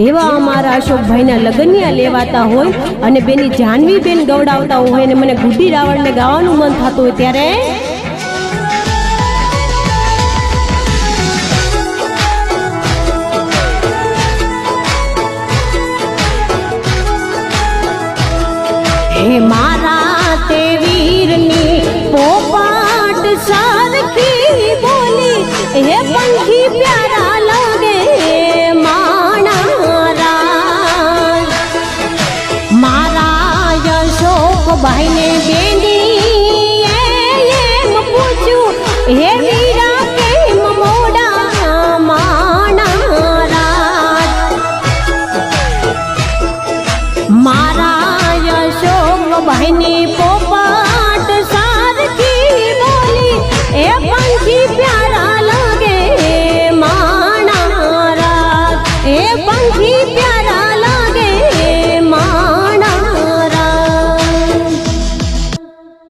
એવા અમારા અશોકભાઈના લગનિયા લેવાતા હોય અને બેની જાનવી બેન ગવડાવતા હોય અને મને ગુડી રાવણને ગાવાનું મન થતું હોય ત્યારે? હે મારા તે વીરની પોપાટ સારખી બોલી, હે પંખી પ્યારા લા મારા યશોકભાઈ ને બેંદી એમ પૂછ્યું હે વીરા કેમ મોડા માણા મારા યશોકભાઈ ભાઈની પોપા